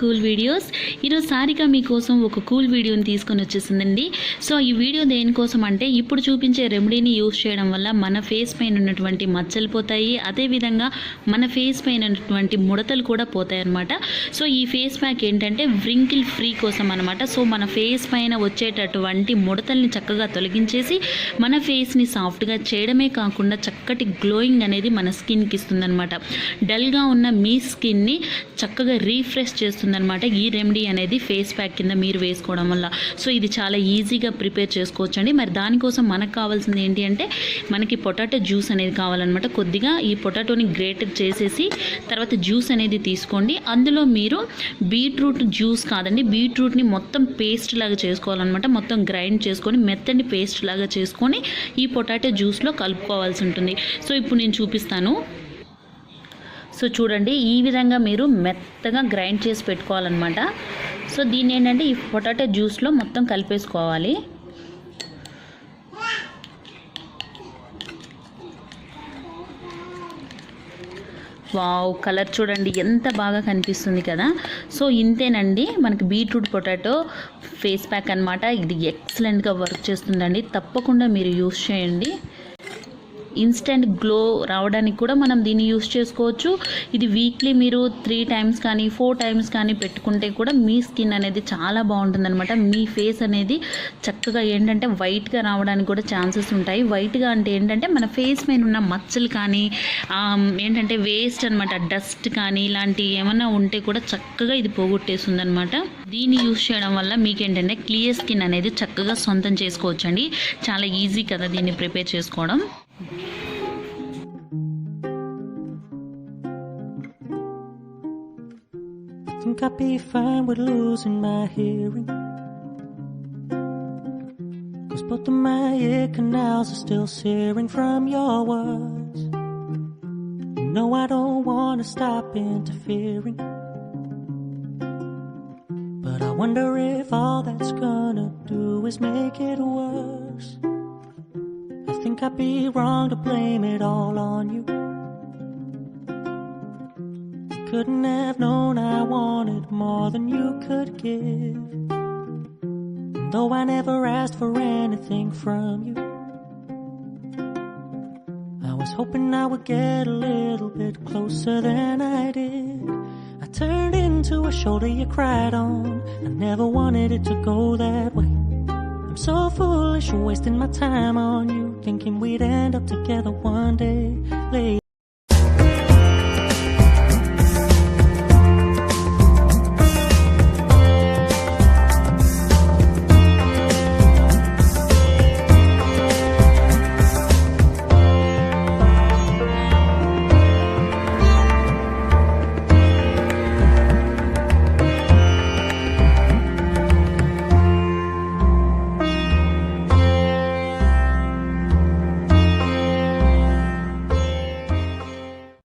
Cool videos. ఈరోజు సారిక మీకోసం ఒక కూల్ వీడియోని తీసుకొని వచ్చేసిందండి. సో ఈ వీడియో దేనికోసం అంటే ఇప్పుడు చూపించే రెమెడీని యూస్ చేయడం వల్ల మన ఫేస్ పైన ఉన్నటువంటి మచ్చలు పోతాయి. అదేవిధంగా మన ఫేస్ పైన ఉన్నటువంటి ముడతలు కూడా పోతాయి అనమాట సో ఈ ఫేస్ ప్యాక్ ఏంటంటే వ్రింకిల్ ఫ్రీ కోసం అనమాట సో మన ఫేస్ పైన వచ్చేటటువంటి ముడతల్ని చక్కగా తొలగించేసి మన ఫేస్ని సాఫ్ట్గా చేయడమే కాకుండా చక్కటి గ్లోయింగ్ అనేది మన స్కిన్కి ఇస్తుందన్నమాట. డల్గా ఉన్న మీ స్కిన్ని చక్కగా రీఫ్రెష్ చేస్తుందనమాట ఈ రెమెడీ అనేది ఫేస్ ప్యాక్ కింద మీరు వేసుకోవడం వల్ల. సో ఇది చాలా ఈజీగా ప్రిపేర్ చేసుకోవచ్చు అండి మరి దానికోసం మనకు కావాల్సింది ఏంటి అంటే మనకి పొటాటో జ్యూస్ అనేది కావాలన్నమాట. కొద్దిగా ఈ పొటాటోని గ్రేటెడ్ చేసేసి తర్వాత జ్యూస్ అనేది తీసుకోండి. అందులో మీరు బీట్రూట్ జ్యూస్ కాదండి బీట్రూట్ని మొత్తం పేస్ట్ లాగా చేసుకోవాలన్నమాట. మొత్తం గ్రైండ్ చేసుకొని మెత్తని పేస్ట్ లాగా చేసుకొని ఈ పొటాటో జ్యూస్లో కలుపుకోవాల్సి ఉంటుంది. సో ఇప్పుడు నేను చూపిస్తాను. సో చూడండి ఈ విధంగా మీరు మెత్తగా గ్రైండ్ చేసి పెట్టుకోవాలన్నమాట. సో దీన్ని ఏంటంటే ఈ పొటాటో జ్యూస్లో మొత్తం కలిపేసుకోవాలి. వావ్ కలర్ చూడండి ఎంత బాగా కనిపిస్తుంది కదా. సో ఇంతేనండి మనకి బీట్రూట్ పొటాటో ఫేస్ ప్యాక్ అనమాట ఇది ఎక్సలెంట్గా వర్క్ చేస్తుందండి. తప్పకుండా మీరు యూస్ చేయండి. ఇన్స్టెంట్ గ్లో రావడానికి కూడా మనం దీన్ని యూస్ చేసుకోవచ్చు. ఇది వీక్లీ మీరు త్రీ టైమ్స్ కానీ ఫోర్ టైమ్స్ కానీ పెట్టుకుంటే కూడా మీ స్కిన్ అనేది చాలా బాగుంటుందన్నమాట. మీ ఫేస్ అనేది చక్కగా ఏంటంటే వైట్గా రావడానికి కూడా ఛాన్సెస్ ఉంటాయి. వైట్గా అంటే ఏంటంటే మన ఫేస్ మీద ఉన్న మచ్చలు కానీ ఏంటంటే వేస్ట్ అనమాట డస్ట్ కానీ ఇలాంటి ఏమైనా ఉంటే కూడా చక్కగా ఇది పోగొట్టేస్తుంది అనమాట దీన్ని యూస్ చేయడం వల్ల మీకు ఏంటంటే క్లియర్ స్కిన్ అనేది చక్కగా సొంతం చేసుకోవచ్చండి. చాలా ఈజీ కదా దీన్ని ప్రిపేర్ చేసుకోవడం. Think I'd be fine with losing my hearing. Cause both of my ear canals are still searing from your words. You know I don't wanna stop interfering. But I wonder if all that's gonna do is make it worse. I'd be wrong to blame it all on you. Couldn't have known I wanted more than you could give. Though I never asked for anything from you, I was hoping I would get a little bit closer than I did. I turned into a shoulder you cried on. I never wanted it to go that way. I'm so foolish, wasting my time on you, thinking we'd end up together one day. Lay